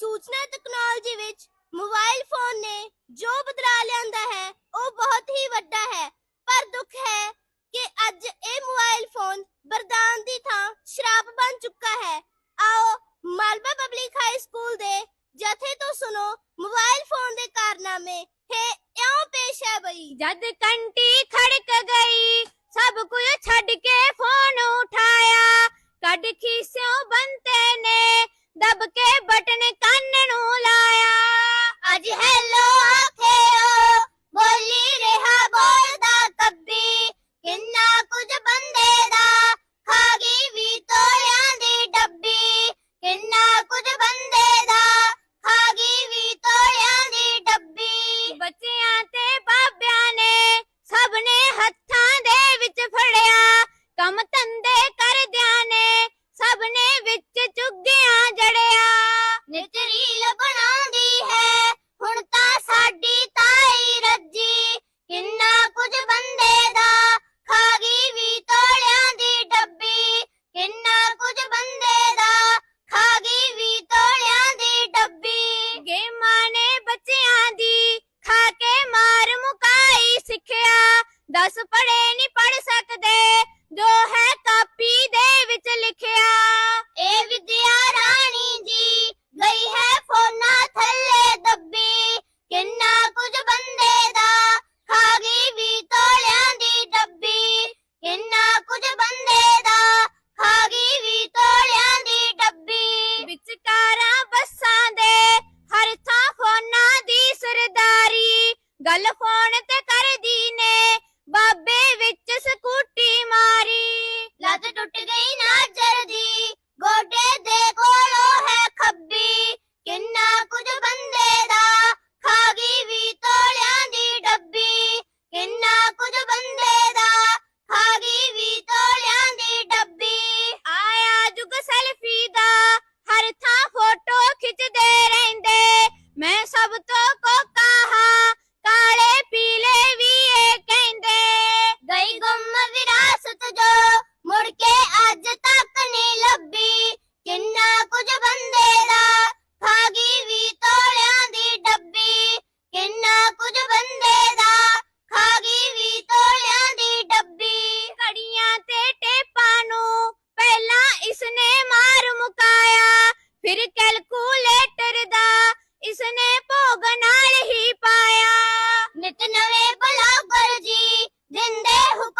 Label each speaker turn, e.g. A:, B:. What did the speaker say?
A: ਸੂਚਨਾ ਤਕਨਾਲੋਜੀ ਵਿੱਚ mobile phone ਨੇ ਜੋ ਬਦਲਾ ਲਿਆਂਦਾ ਹੈ, ਉਹ ਬਹੁਤ ਹੀ ਵੱਡਾ ਹੈ। ਪਰ ਦੁੱਖ ਹੈ ਕਿ ਅੱਜ ਇਹ ਮੋਬਾਈਲ ਫੋਨ ਵਰਦਾਨ ਦੀ ਥਾਂ ਸ਼ਰਾਪ ਬਣ ਚੁੱਕਾ ਹੈ। ਆਓ, ਮਾਲਵਾ ਪਬਲਿਕ ਹਾਈ ਸਕੂਲ ਦੇ ਜਥੇ ਤੋਂ ਸੁਣੋ ਮੋਬਾਈਲ ਫੋਨ ਦੇ ਕਾਰਨਾਮੇ। ਹੈ, ਇਉਂ ਪੇਸ਼ ਹੈ ਬਈ।
B: ਜਦ ਕੰਟੀ ਖੜਕ ਗਈ, ਸਭ ਕੁਝ ਛੱਡ ਕੇ ਫੋਨ ਉਠਾਇਆ। ਕੱਢ ਖੀਸਿਓਂ ਬੰਦ ਦਬ ਕੇ ਬਟਨ ਕੰਨ ਨੂੰ ਲਾਇਆ।
A: ਅੱਜ ਹੈਲੋ ਆਖਿਓ ਬੋਲੀ ਰਿਹਾ ਬੋਲਦਾ ਕੱਬੀ। ਕਿੰਨਾ ਕੁਝ ਬੰਦੇ ਦਾ ਖਾ ਗਈ ਵੀ ਤੋਲਿਆਂ ਦੀ ਡੱਬੀ। ਕਿੰਨਾ ਕੁਝ ਬੰਦੇ ਦਾ ਖਾ ਗਈ ਵੀ ਤੋਲਿਆਂ ਦੀ ਡੱਬੀ।
B: ਬੱਚਿਆਂ ਤੇ ਬਾਬਿਆਂ ਨੇ ਸਭ ਨੇ ਹੱਥਾਂ ਦੇ ਵਿੱਚ ਫੜਿਆ। ਕੰਮ ਧੰਦੇ ਪੜੇ ਨਹੀਂ ਪੜ ਸਕਦੇ। ਜੋ ਹੈ ਕਾਪੀ ਦੇ ਵਿੱਚ ਲਿਖਿਆ।
A: ਇਹ ਵਿਦਿਆ ਰਾਣੀ ਜੀ ਗਈ ਹੈ ਫੋਨਾ ਥੱਲੇ ਦੱਬੀ। ਕਿੰਨਾ ਕੁਝ ਬੰਦੇ ਦਾ ਖਾ ਗਈ ਵੀ ਤੋਲਿਆਂ ਦੀ ਡੱਬੀ। ਕਿੰਨਾ ਕੁਝ ਬੰਦੇ ਦਾ ਖਾ ਗਈ ਵੀ ਤੋਲਿਆਂ ਦੀ ਡੱਬੀ।
B: ਵਿਚਕਾਰਾਂ ਬੱਸਾਂ ਦੇ ਹਰ ਥਾਂ ਫੋਨਾ ਦੀ ਸਰਦਾਰੀ। ਗੱਲ ਫੋਨ ਤੇ ਕਰਦੀ ਨੇ। ਬਾਬੇ ਵਿੱਚ ਸਕੂਟੀ ਮਾਰੀ।
A: ਲੱਤ ਟੁੱਟ ਗਈ ਨਾਜਰ ਦੀ। ਗੋਡੇ ਦੇ ਕੋਲੋਂ ਹੈ ਖੱਬੀ। ਕਿੰਨਾ ਕੁਝ ਬੰਦੇ ਦਾ ਖਾ ਗਈ ਵੀ ਤੋਲਿਆਂ ਦੀ ਡੱਬੀ। ਕਿੰਨਾ ਕੁਝ ਬੰਦੇ ਦਾ ਖਾ ਗਈ ਵੀ ਤੋਲਿਆਂ ਦੀ ਡੱਬੀ।
B: ਆਇਆ ਜੁਗ ਸੈਲਫੀ ਦਾ, ਹਰ ਥਾਂ ਫੋਟੋ ਖਿੱਚਦੇ ਰਹਿੰਦੇ। ਮੈਂ ਸਭ ਤੋਂ ਕੋਕਾ
A: ਜੀ